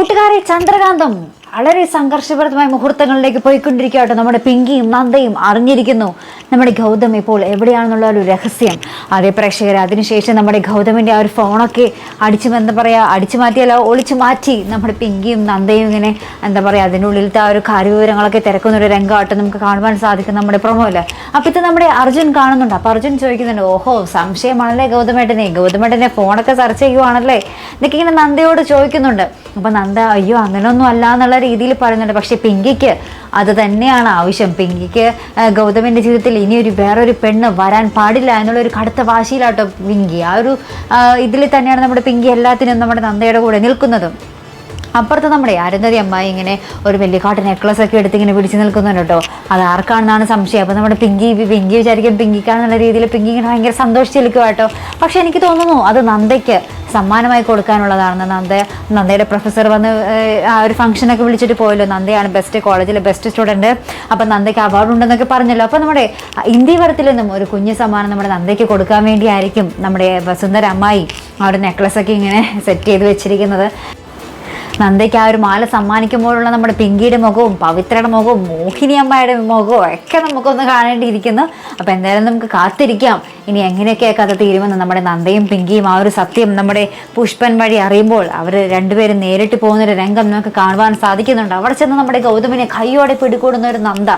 കൂട്ടുകാരെ ചന്ദ്രകാന്തം വളരെ സംഘർഷപ്രദമായ മുഹൂർത്തങ്ങളിലേക്ക് പോയിക്കൊണ്ടിരിക്കുകയാട്ടോ. നമ്മുടെ പിങ്കിയും നന്ദയും അറിഞ്ഞിരിക്കുന്നു നമ്മുടെ ഗൗതം ഇപ്പോൾ എവിടെയാണെന്നുള്ള ഒരു രഹസ്യം. അതേ പ്രേക്ഷകർ അതിനുശേഷം നമ്മുടെ ഗൗതമിന്റെ ആ ഒരു ഫോണൊക്കെ അടിച്ചു എന്താ പറയുക അടിച്ചു മാറ്റിയല്ല ഒളിച്ചു മാറ്റി നമ്മുടെ പിങ്കിയും നന്ദയും ഇങ്ങനെ എന്താ പറയുക അതിനുള്ളിലത്തെ ആ ഒരു കാര്യവിവരങ്ങളൊക്കെ തിരക്കുന്ന ഒരു രംഗമായിട്ട് നമുക്ക് കാണുവാൻ സാധിക്കും നമ്മുടെ പ്രൊമോയിൽ അപ്പോൾ ഇത് നമ്മുടെ അർജുൻ കാണുന്നുണ്ട്. അപ്പൊ അർജുൻ ചോദിക്കുന്നുണ്ട് ഓഹോ സംശയമാണല്ലേ ഗൗതമേട്ടനെ? ഗൗതമേട്ടനെ ഫോണൊക്കെ സെർച്ച് ചെയ്യുവാണല്ലേ? എന്നൊക്കെ ഇങ്ങനെ നന്ദയോട് ചോദിക്കുന്നുണ്ട്. അപ്പോൾ നന്ദ അയ്യോ അങ്ങനെയൊന്നും അല്ല എന്നുള്ള രീതിയിൽ പറയുന്നുണ്ട്. പക്ഷേ പിങ്കിക്ക് അത് തന്നെയാണ് ആവശ്യം. പിങ്കിക്ക് ഗൗതമിന്റെ ജീവിതത്തിൽ ഇനിയൊരു വേറൊരു പെണ്ണ് വരാൻ പാടില്ല എന്നുള്ള ഒരു കടുത്ത വാശിയിലാട്ടോ പിങ്കി. ആ ഒരു ഇതിൽ തന്നെയാണ് നമ്മുടെ പിങ്കി എല്ലാത്തിനും നമ്മുടെ നന്ദയുടെ കൂടെ നിൽക്കുന്നതും. അപ്പുറത്ത് നമ്മുടെ അരുന്ധതി അമ്മായി ഇങ്ങനെ ഒരു വെല്ലിക്കാട്ട് നെക്ലസ് ഒക്കെ എടുത്ത് ഇങ്ങനെ പിടിച്ചു നിൽക്കുന്നുണ്ട് കേട്ടോ. അത് ആർക്കാണെന്നാണ് സംശയം. അപ്പോൾ നമ്മുടെ പിങ്കി പിങ്കി വിചാരിക്കും പിങ്കിക്കാണെന്നുള്ള രീതിയിൽ പിങ്കി ഇങ്ങനെ ഭയങ്കര സന്തോഷിച്ച് നിൽക്കുക കേട്ടോ. പക്ഷെ എനിക്ക് തോന്നുന്നു അത് നന്ദയ്ക്ക് സമ്മാനമായി കൊടുക്കാനുള്ളതാണെന്ന് നന്ദ നന്ദയുടെ പ്രൊഫസർ വന്ന് ആ ഒരു ഫംഗ്ഷനൊക്കെ വിളിച്ചിട്ട് പോയല്ലോ. നന്ദയാണ് ബെസ്റ്റ് കോളേജിലെ ബെസ്റ്റ് സ്റ്റുഡന്റ് അപ്പം നന്ദയ്ക്ക് അവാർഡ് ഉണ്ടെന്നൊക്കെ പറഞ്ഞല്ലോ. അപ്പോൾ നമ്മുടെ ഇന്ത്യ വരത്തിൽ നിന്നും ഒരു കുഞ്ഞു സമ്മാനം നമ്മുടെ നന്ദയ്ക്ക് കൊടുക്കാൻ വേണ്ടിയായിരിക്കും നമ്മുടെ വസുന്ധര അമ്മായി ആ ഒരു നെക്ലസ് ഒക്കെ ഇങ്ങനെ സെറ്റ് ചെയ്ത് വെച്ചിരിക്കുന്നത്. നന്ദയ്ക്ക് ആ ഒരു മാല സമ്മാനിക്കുമ്പോഴുള്ള നമ്മുടെ പിങ്കിയുടെ മുഖവും പവിത്രയുടെ മുഖവും മോഹിനി അമ്മയുടെ മുഖവും ഒക്കെ നമുക്കൊന്ന് കാണേണ്ടിയിരിക്കുന്നു. അപ്പോൾ എന്തായാലും നമുക്ക് കാത്തിരിക്കാം. ഇനി എങ്ങനെയൊക്കെ കഥ തീരുമെന്ന് നമ്മുടെ നന്ദയും പിങ്കിയും ആ ഒരു സത്യം നമ്മുടെ പുഷ്പൻ വഴി അറിയുമ്പോൾ അവർ രണ്ടുപേരും നേരിട്ട് പോകുന്നൊരു രംഗം നമുക്ക് കാണുവാൻ സാധിക്കുന്നുണ്ട്. അവിടെ ചെന്ന് നമ്മുടെ ഗൗതമിനെ കൈയോടെ പിടികൂടുന്ന ഒരു നന്ദ.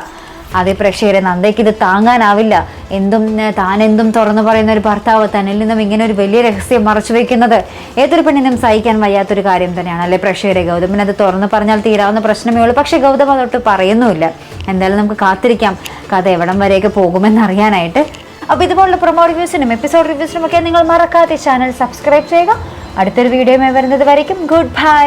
അതേ പ്രേക്ഷകരെ നന്ദയ്ക്ക് ഇത് താങ്ങാനാവില്ല. എന്തും താൻ എന്തും തുറന്നു പറയുന്ന ഒരു ഭർത്താവ് തന്നിൽ നിന്നും ഇങ്ങനെ ഒരു വലിയ രഹസ്യം മറച്ചു വെക്കുന്നത് ഏതൊരു പെണ്ണിനും സഹിക്കാൻ വയ്യാത്തൊരു കാര്യം തന്നെയാണ് അല്ലെ പ്രേക്ഷകരെ? ഗൗതമിന് അത് തുറന്നു പറഞ്ഞാൽ തീരാവുന്ന പ്രശ്നമേ ഉള്ളൂ. പക്ഷേ ഗൗതം അതൊട്ട് പറയുന്നുമില്ല. എന്തായാലും നമുക്ക് കാത്തിരിക്കാം. കഥ എവിടം വരെയൊക്കെ പോകുമെന്നറിയാനായിട്ട്. അപ്പോൾ ഇതുപോലുള്ള പ്രൊമോ റിവ്യൂസിനും എപ്പിസോഡ് റിവ്യൂസിനും ഒക്കെ നിങ്ങൾ മറക്കാതെ ചാനൽ സബ്സ്ക്രൈബ് ചെയ്യുക. അടുത്തൊരു വീഡിയോയുമായി വരുന്നത് വരയ്ക്കും. Good bye